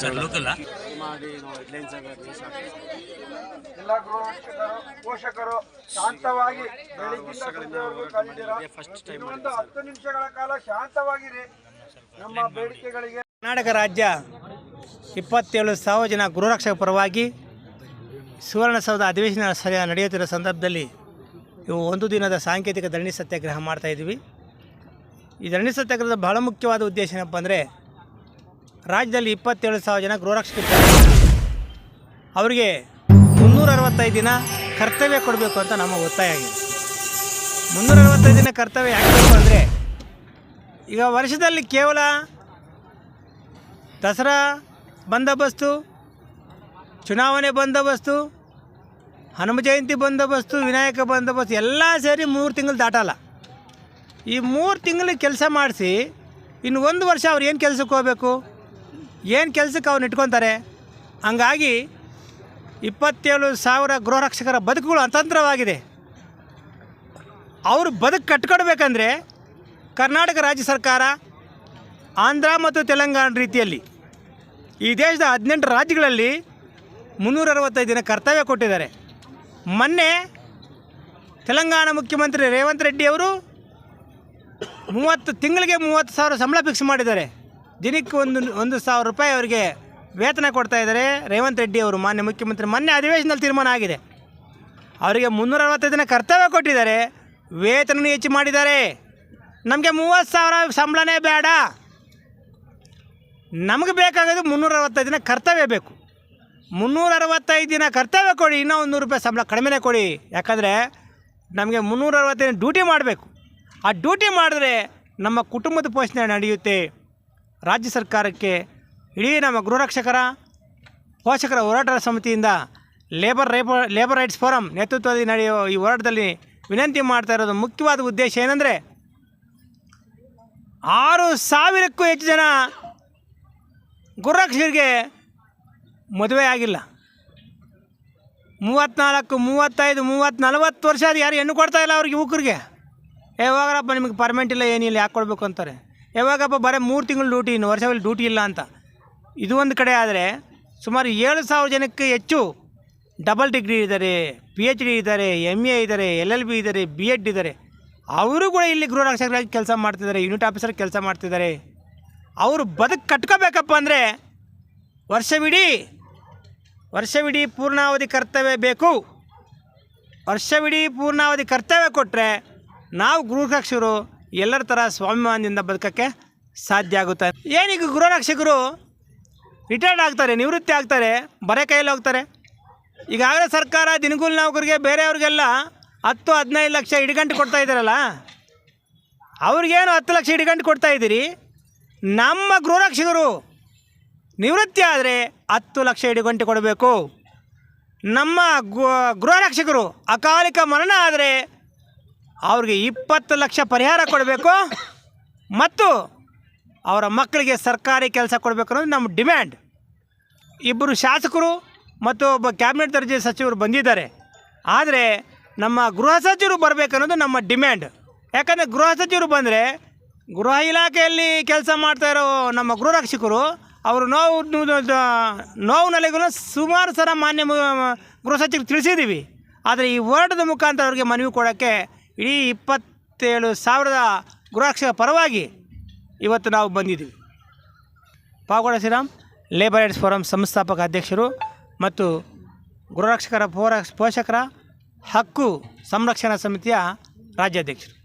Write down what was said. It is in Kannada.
ಸರ್ ಲೋಕಲ್ಲ ಎಲ್ಲ ಗೃಹರಕ್ಷಕರು ಪೋಷಕರು ಶಾಂತವಾಗಿ ಸಂಜೆವರೆಗೂ ಕಳೆದಿರ ಇನ್ನೊಂದು ಹತ್ತು ನಿಮಿಷಗಳ ಕಾಲ ಶಾಂತವಾಗಿರಿ. ನಮ್ಮ ಬೇಡಿಕೆಗಳಿಗೆ ಕರ್ನಾಟಕ ರಾಜ್ಯ ಇಪ್ಪತ್ತೇಳು ಸಾವಿರ ಜನ ಗೃಹರಕ್ಷಕ ಪರವಾಗಿ ಸುವರ್ಣಸೌಧ ಅಧಿವೇಶನ ಸರಿಯಾಗಿ ನಡೆಯುತ್ತಿರುವ ಸಂದರ್ಭದಲ್ಲಿ ಇವು ಒಂದು ದಿನದ ಸಾಂಕೇತಿಕ ಧರಣಿ ಸತ್ಯಾಗ್ರಹ ಮಾಡ್ತಾ ಇದ್ದೀವಿ. ಈ ಧರಣಿ ಸತ್ಯಾಗ್ರಹದ ಬಹಳ ಮುಖ್ಯವಾದ ಉದ್ದೇಶ ಏನಪ್ಪ ಅಂದರೆ ರಾಜ್ಯದಲ್ಲಿ ಇಪ್ಪತ್ತೇಳು ಸಾವಿರ ಜನ ಗೃಹರಕ್ಷಕರಿದ್ದಾರೆ. ಅವರಿಗೆ ಮುನ್ನೂರ ಅರವತ್ತೈದು ದಿನ ಕರ್ತವ್ಯ ಕೊಡಬೇಕು ಅಂತ ನಮ್ಮ ಒತ್ತಾಯ ಆಗಿದೆ. ಮುನ್ನೂರ ಅರವತ್ತೈದು ದಿನ ಕರ್ತವ್ಯ ಯಾಕೆ ಅಂದರೆ ಈಗ ವರ್ಷದಲ್ಲಿ ಕೇವಲ ದಸರಾ ಬಂದೋಬಸ್ತು, ಚುನಾವಣೆ ಬಂದೋಬಸ್ತು, ಹನುಮ ಜಯಂತಿ ಬಂದೋಬಸ್ತು, ವಿನಾಯಕ ಬಂದೋಬಸ್ತು ಎಲ್ಲ ಸೇರಿ ಮೂರು ತಿಂಗಳು ದಾಟಲ್ಲ. ಈ ಮೂರು ತಿಂಗಳು ಕೆಲಸ ಮಾಡಿಸಿ, ಇನ್ನು ಒಂದು ವರ್ಷ ಅವ್ರು ಏನು ಕೆಲಸಕ್ಕೆ ಹೋಗಬೇಕು? ಏನು ಕೆಲಸಕ್ಕೆ ಅವ್ರು ಇಟ್ಕೊತಾರೆ? ಹಂಗಾಗಿ ಇಪ್ಪತ್ತೇಳು ಸಾವಿರ ಗೃಹರಕ್ಷಕರ ಬದುಕುಗಳು ಅತಂತ್ರವಾಗಿದೆ. ಅವರು ಬದುಕು ಕಟ್ಕೊಡ್ಬೇಕಂದ್ರೆ ಕರ್ನಾಟಕ ರಾಜ್ಯ ಸರ್ಕಾರ, ಆಂಧ್ರ ಮತ್ತು ತೆಲಂಗಾಣ ರೀತಿಯಲ್ಲಿ ಈ ದೇಶದ ಹದಿನೆಂಟು ರಾಜ್ಯಗಳಲ್ಲಿ ಮುನ್ನೂರ ಅರವತ್ತೈದು ದಿನ ಕರ್ತವ್ಯ ಕೊಟ್ಟಿದ್ದಾರೆ. ಮೊನ್ನೆ ತೆಲಂಗಾಣ ಮುಖ್ಯಮಂತ್ರಿ ರೇವಂತ್ ರೆಡ್ಡಿ ಅವರು ಮೂವತ್ತು ತಿಂಗಳಿಗೆ ಮೂವತ್ತು ಸಾವಿರ ಸಂಬಳ ಫಿಕ್ಸ್ ಮಾಡಿದ್ದಾರೆ. ದಿನಕ್ಕೆ ಒಂದು ಒಂದು ಸಾವಿರ ರೂಪಾಯಿ ಅವರಿಗೆ ವೇತನ ಕೊಡ್ತಾ ಇದ್ದಾರೆ. ರೇವಂತ್ ರೆಡ್ಡಿ ಅವರು ಮಾನ್ಯ ಮುಖ್ಯಮಂತ್ರಿ ಮೊನ್ನೆ ಅಧಿವೇಶನದಲ್ಲಿ ತೀರ್ಮಾನ ಆಗಿದೆ. ಅವರಿಗೆ ಮುನ್ನೂರ ಅರವತ್ತೈದು ದಿನ ಕರ್ತವ್ಯ ಕೊಟ್ಟಿದ್ದಾರೆ. ವೇತನ ಹೆಚ್ಚು ಮಾಡಿದ್ದಾರೆ. ನಮಗೆ ಮೂವತ್ತು ಸಾವಿರ ಸಂಬಳನೇ ಬೇಡ. ನಮಗೆ ಬೇಕಾಗೋದು ಮುನ್ನೂರ ಅರವತ್ತೈದು ದಿನ ಕರ್ತವ್ಯ ಬೇಕು. ಮುನ್ನೂರ ಅರವತ್ತೈದು ದಿನ ಕರ್ತವ್ಯ ಕೊಡಿ, ಇನ್ನೂ ಒಂದು ನೂರು ರೂಪಾಯಿ ಸಂಬಳ ಕಡಿಮೆನೇ ಕೊಡಿ. ಯಾಕಂದರೆ ನಮಗೆ ಮುನ್ನೂರ ಅರವತ್ತೈದು ಡ್ಯೂಟಿ ಮಾಡಬೇಕು. ಆ ಡ್ಯೂಟಿ ಮಾಡಿದ್ರೆ ನಮ್ಮ ಕುಟುಂಬದ ಪೋಷಣೆ ನಡೆಯುತ್ತೆ. ರಾಜ್ಯ ಸರ್ಕಾರಕ್ಕೆ ಇಡೀ ನಮ್ಮ ಗೃಹರಕ್ಷಕರ ಪೋಷಕರ ಹೋರಾಟ ಸಮಿತಿಯಿಂದ ಲೇಬರ್ ರೈಬ ಲೇಬರ್ ರೈಟ್ಸ್ ಫೋರಂ ನೇತೃತ್ವದಲ್ಲಿ ನಡೆಯುವ ಈ ಹೋರಾಟದಲ್ಲಿ ವಿನಂತಿ ಮಾಡ್ತಾ ಇರೋದು ಮುಖ್ಯವಾದ ಉದ್ದೇಶ ಏನಂದರೆ, ಆರು ಸಾವಿರಕ್ಕೂ ಹೆಚ್ಚು ಜನ ಗುರುರಕ್ಷಕರಿಗೆ ಮದುವೆ ಆಗಿಲ್ಲ. ಮೂವತ್ತ್ನಾಲ್ಕು ಮೂವತ್ತೈದು ಮೂವತ್ತು ನಲವತ್ತು ವರ್ಷ ಅದು ಯಾರು ಹೆಣ್ಣು ಕೊಡ್ತಾ ಇಲ್ಲ ಅವ್ರಿಗೆ ಯುವಕರಿಗೆ. ಯಾವಾಗಪ್ಪ ನಿಮಗೆ ಪರ್ಮೆಂಟ್ ಇಲ್ಲ, ಏನಿಲ್ಲ, ಯಾಕೆ ಕೊಡಬೇಕು ಅಂತಾರೆ? ಯಾವಾಗಪ್ಪ ಬರೀ ಮೂರು ತಿಂಗಳು ಡ್ಯೂಟಿ ಇನ್ನು ವರ್ಷದಲ್ಲಿ ಡ್ಯೂಟಿ ಇಲ್ಲ ಅಂತ. ಇದು ಒಂದು ಕಡೆ ಆದರೆ ಸುಮಾರು ಏಳು ಸಾವಿರ ಜನಕ್ಕೆ ಹೆಚ್ಚು ಡಬಲ್ ಡಿಗ್ರಿ ಇದ್ದಾರೆ ಪಿ ಎಚ್ ಡಿ ಇದ್ದಾರೆ ಎಂ ಎ ಇದ್ದಾರೆ ಎಲ್ ಎಲ್ ಬಿ ಇದ್ದಾರೆ ಬಿ ಎಡ್ ಇದ್ದಾರೆ. ಅವರು ಕೂಡ ಇಲ್ಲಿ ಗೃಹರಕ್ಷಕರಾಗಿ ಕೆಲಸ ಮಾಡ್ತಿದ್ದಾರೆ ಯೂನಿಟ್ ಆಫೀಸರ್ ಕೆಲಸ ಮಾಡ್ತಿದ್ದಾರೆ. ಅವರು ಬದುಕು ಕಟ್ಕೋಬೇಕಪ್ಪ ಅಂದರೆ ವರ್ಷವಿಡೀ ವರ್ಷವಿಡೀ ಪೂರ್ಣಾವಧಿ ಕರ್ತವ್ಯ ಬೇಕು. ವರ್ಷವಿಡೀ ಪೂರ್ಣಾವಧಿ ಕರ್ತವ್ಯ ಕೊಟ್ಟರೆ ನಾವು ಗೃಹರಕ್ಷಕರು ಎಲ್ಲರ ಥರ ಸ್ವಾಭಿಮಾನದಿಂದ ಬದುಕೋಕ್ಕೆ ಸಾಧ್ಯ ಆಗುತ್ತೆ. ಏನೀಗ ಗೃಹರಕ್ಷಕರು ರಿಟೈರ್ಡ್ ಆಗ್ತಾರೆ, ನಿವೃತ್ತಿ ಆಗ್ತಾರೆ, ಬರೆ ಕೈಯಲ್ಲಿ ಹೋಗ್ತಾರೆ. ಈಗಾಗಲೇ ಸರ್ಕಾರ ದಿನಗೂಲಿ ನೌಕರಿಗೆ ಬೇರೆಯವ್ರಿಗೆಲ್ಲ ಹತ್ತು ಹದಿನೈದು ಲಕ್ಷ ಇಡ್ಗಂಟು ಕೊಡ್ತಾ ಇದ್ದಾರಲ್ಲ? ಅವ್ರಿಗೇನು ಹತ್ತು ಲಕ್ಷ ಇಡ್ಗಂಟು ಕೊಡ್ತಾ ಇದ್ದೀರಿ? ನಮ್ಮ ಗೃಹರಕ್ಷಕರು ನಿವೃತ್ತಿ ಆದರೆ ಹತ್ತು ಲಕ್ಷ ಇಡುಗಂಟೆ ಕೊಡಬೇಕು. ನಮ್ಮ ಗೃಹರಕ್ಷಕರು ಅಕಾಲಿಕ ಮರಣ ಆದರೆ ಅವ್ರಿಗೆ ಇಪ್ಪತ್ತು ಲಕ್ಷ ಪರಿಹಾರ ಕೊಡಬೇಕು ಮತ್ತು ಅವರ ಮಕ್ಕಳಿಗೆ ಸರ್ಕಾರಿ ಕೆಲಸ ಕೊಡಬೇಕು ಅನ್ನೋದು ನಮ್ಮ ಡಿಮ್ಯಾಂಡ್. ಇಬ್ಬರು ಶಾಸಕರು ಮತ್ತು ಒಬ್ಬ ಕ್ಯಾಬಿನೆಟ್ ದರ್ಜೆ ಸಚಿವರು ಬಂದಿದ್ದಾರೆ. ಆದರೆ ನಮ್ಮ ಗೃಹ ಸಚಿವರು ಬರಬೇಕನ್ನೋದು ನಮ್ಮ ಡಿಮ್ಯಾಂಡ್. ಯಾಕಂದರೆ ಗೃಹ ಸಚಿವರು ಬಂದರೆ ಗೃಹ ಇಲಾಖೆಯಲ್ಲಿ ಕೆಲಸ ಮಾಡ್ತಾ ಇರೋ ನಮ್ಮ ಗೃಹರಕ್ಷಕರು ಅವರು ನೋವು ನೋವು ನಲೆಗಳನ್ನು ಸುಮಾರು ಸಲ ಮಾನ್ಯ ಗೃಹ ಸಚಿವರು ತಿಳಿಸಿದ್ದೀವಿ. ಆದರೆ ಈ ಹೋರಾಟದ ಮುಖಾಂತರ ಅವರಿಗೆ ಮನವಿ ಕೊಡೋಕ್ಕೆ ಇಡೀ ಇಪ್ಪತ್ತೇಳು ಸಾವಿರದ ಗೃಹರಕ್ಷಕ ಪರವಾಗಿ ಇವತ್ತು ನಾವು ಬಂದಿದ್ದೀವಿ. ಪಾಗೋಡ ಶ್ರೀರಾಮ್ ಲೇಬರ್ ಫೋರಂ ಸಂಸ್ಥಾಪಕ ಅಧ್ಯಕ್ಷರು ಮತ್ತು ಗೃಹರಕ್ಷಕರ ಪೋರ ಪೋಷಕರ ಹಕ್ಕು ಸಂರಕ್ಷಣಾ ಸಮಿತಿಯ ರಾಜ್ಯಾಧ್ಯಕ್ಷರು.